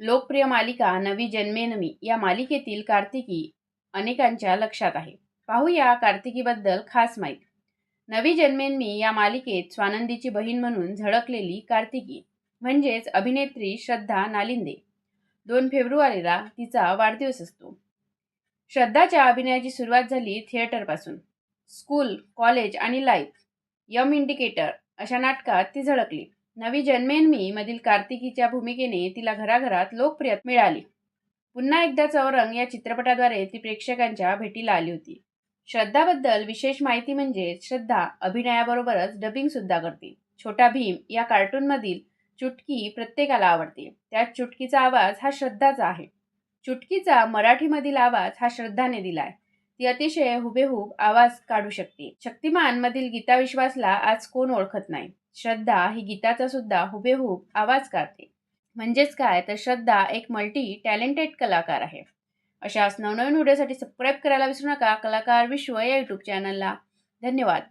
लोकप्रिय मालिका नवी जन्मेनमी या मालिकेतील कार्तिकी अनेकांच्या लक्षात आहे. पाहूया कार्तिकीबद्दल खास माहिती. नवी जन्मेनमी या मालिकेत स्वानंदीची बहीण म्हणून झळकलेली कार्तिकी म्हणजेच अभिनेत्री श्रद्धा नालिंदे. दोन फेब्रुवारीला तिचा वाढदिवस असतो. श्रद्धाच्या अभिनयाची सुरुवात झाली थिएटरपासून. स्कूल कॉलेज आणि लाईफ यम इंडिकेटर अशा नाटकात ती झळकली. नवी जन्मेन मधील कार्तिकीच्या भूमिकेने तिला घराघरात लोकप्रियता मिळाली. पुन्हा एकदा चौरंग या चित्रपटाद्वारे ती प्रेक्षकांच्या भेटीला आली होती. श्रद्धाबद्दल विशेष माहिती म्हणजे श्रद्धा अभिनयाबरोबरच डबिंग सुद्धा करते. छोटा भीम या कार्टूनमधील चुटकी प्रत्येकाला आवडते. त्यात चुटकीचा आवाज हा श्रद्धाचा आहे. चुटकीचा मराठीमधील आवाज हा श्रद्धाने दिलाय. ती अतिशय हुबेहूब आवाज काढू शकते. शक्तिमान मधील गीता विश्वासला आज कोण ओळखत नाही. श्रद्धा ही गीताचा सुद्धा हुबेहूब आवाज काढते म्हणजेच काय? तर श्रद्धा एक मल्टी टॅलेंटेड कलाकार आहे. अशाच नवनवीन व्हिडिओसाठी सबस्क्राईब करायला विसरू नका. कलाकार विश्व या यूट्यूब चॅनलला धन्यवाद.